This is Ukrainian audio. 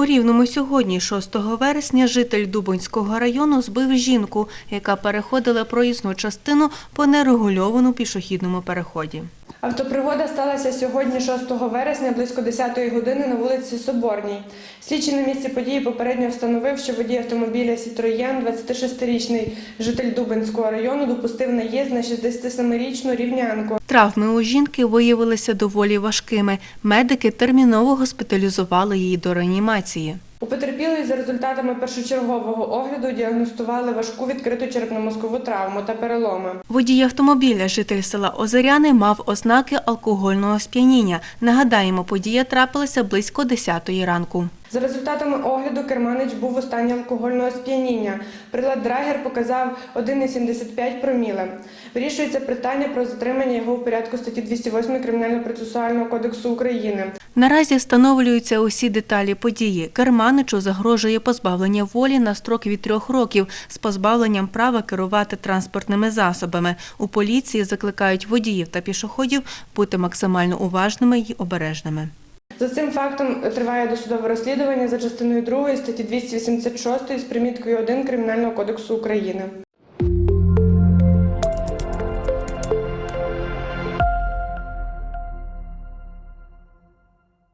У Рівному сьогодні, 6 вересня, житель Дубонського району збив жінку, яка переходила проїзну частину по нерегульованому пішохідному переході. Автопригода сталася сьогодні, 6 вересня, близько 10-ї години на вулиці Соборній. Слідчий на місці події попередньо встановив, що водій автомобіля Сітроєн, 26-річний житель Дубенського району, допустив наїзд на 67-річну рівнянку. Травми у жінки виявилися доволі важкими. Медики терміново госпіталізували її до реанімації. У потерпілої за результатами першочергового огляду діагностували важку відкриту черепно-мозкову травму та переломи. Водій автомобіля, житель села Озеряни, мав ознаки алкогольного сп'яніння. Нагадаємо, подія трапилася близько 10-ї ранку. За результатами огляду керманич був у стані алкогольного сп'яніння. Прилад Драгер показав 1,75 проміле. Вирішується питання про затримання його у порядку статті 208 Кримінально-процесуального кодексу України. Наразі встановлюються усі деталі події. Керманичу загрожує позбавлення волі на строк від трьох років з позбавленням права керувати транспортними засобами. У поліції закликають водіїв та пішоходів бути максимально уважними й обережними. За цим фактом триває досудове розслідування за частиною 2 статті 286 з приміткою 1 Кримінального кодексу України.